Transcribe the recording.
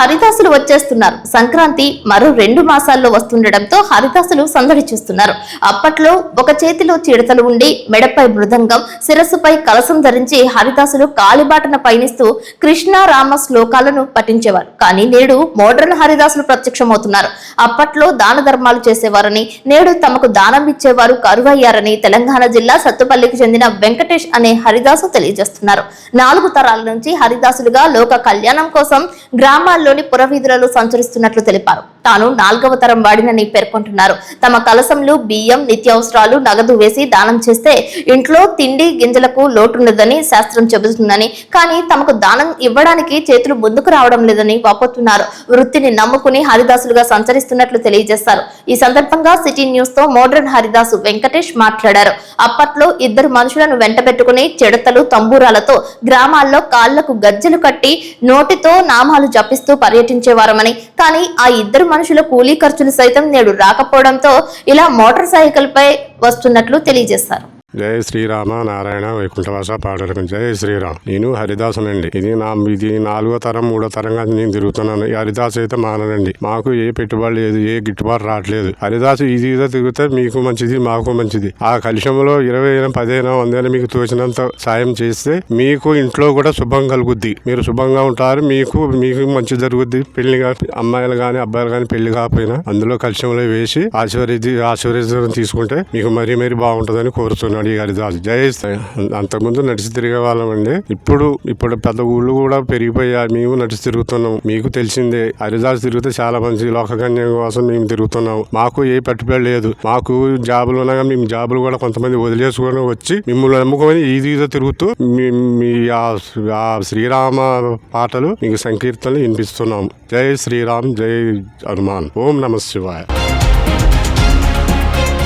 హరిదాసులు వచ్చేస్తున్నారు. సంక్రాంతి మరో రెండు మాసాల్లో వస్తుండటంతో హరిదాసులు సందడి చేస్తున్నారు. అప్పట్లో ఒక చేతిలో చిడతలు ఉండి మెడపై మృదంగం శిరస్సుపై కలసం ధరించి హరిదాసులు కాలిబాటన పయనిస్తూ కృష్ణ రామ శ్లోకాలను పఠించేవారు. కానీ నేడు మోడ్రన్ హరిదాసులు ప్రత్యక్షమవుతున్నారు. అప్పట్లో దాన ధర్మాలు చేసేవారని నేడు తమకు దానం ఇచ్చేవారు కరువయ్యారని తెలంగాణ జిల్లా సత్తుపల్లికి చెందిన వెంకటేష్ అనే హరిదాసు తెలియజేస్తున్నారు. నాలుగు తరాల నుంచి హరిదాసులుగా లోక కళ్యాణం కోసం గ్రామాల్లో గ్రామాల్లోని పురవీధులలో సంచరిస్తున్నట్లు తెలిపారు. తాను నాలుగవ తరం వాడినని పేర్కొంటున్నారు. తమ కలసంలు బియ్యం నిత్యావసరాలు నగదు వేసి దానం చేస్తే ఇంట్లో తిండి గింజలకు లోటుండదని శాస్త్రం చెబుతుందని కానీ తమకు దానం ఇవ్వడానికి చేతులు ముందుకు రావడం లేదని వాపోతున్నారు. వృత్తిని నమ్ముకుని హరిదాసులుగా సంచరిస్తున్నట్లు తెలియజేశారు ఈ సందర్భంగా సిటీ న్యూస్తో మోడ్రన్ హరిదాసు వెంకటేష్ మాట్లాడారు. అప్పట్లో ఇద్దరు మనుషులను వెంటబెట్టుకుని చెడతలు తంబూరాలతో గ్రామాల్లో కాళ్ళకు గజ్జెలు కట్టి నోటితో నామాలు జపిస్తూ పర్యటించేవారమని కానీ ఆ ఇద్దరు మనుషుల కూలీ ఖర్చులు సైతం నేడు రాకపోవడంతో ఇలా మోటార్ సైకిల్ పై వస్తున్నట్లు తెలియజేశారు. జై శ్రీరామ నారాయణ వైకుంఠవాస పాడరకు జై శ్రీరామ్. నేను హరిదాసునండి. ఇది నా ఇది నాలుగో తరం మూడో తరంగా నేను తిరుగుతున్నాను. ఈ అయితే మాననండి మాకు ఏ పెట్టుబడి లేదు ఏ గిట్టుబాటు రావట్లేదు. హరిదాసు ఇది తిరిగితే మీకు మంచిది మాకు మంచిది. ఆ కలిశంలో ఇరవై అయినా పదిహేను వందైనా మీకు తోచినంత సాయం చేస్తే మీకు ఇంట్లో కూడా శుభం కలుగుద్ది. మీరు శుభంగా ఉంటారు మీకు మీకు మంచి జరుగుద్ది. పెళ్ళి అమ్మాయిలు కానీ అబ్బాయిలు కానీ పెళ్ళి కాకపోయినా అందులో కలిశంలో వేసి ఆశీర్వది ఆశీర్వదం తీసుకుంటే మీకు మరీ మరీ బాగుంటుందని కోరుతున్నాను. కోరుతున్నాడు గారి హరిదాసు జై అంతకుముందు నడిచి తిరిగే వాళ్ళమండి ఇప్పుడు ఇప్పుడు పెద్ద ఊళ్ళు కూడా పెరిగిపోయాయి. మేము నడిచి తిరుగుతున్నాం. మీకు తెలిసిందే హరిదాస్ తిరిగితే చాలా మంచి లోకకన్య కోసం మేము తిరుగుతున్నాం. మాకు ఏ పెట్టుబడి లేదు. మాకు జాబులు ఉన్నాగా మేము జాబులు కూడా కొంతమంది వదిలేసుకొని వచ్చి మిమ్మల్ని నమ్ముకొని ఈజీగా తిరుగుతూ మీ మీ ఆ- ఆ శ్రీరామ పాటలు మీకు సంకీర్తనలు వినిపిస్తున్నాం. జై శ్రీరామ్ జై హనుమాన్. ఓం నమ శివాయ.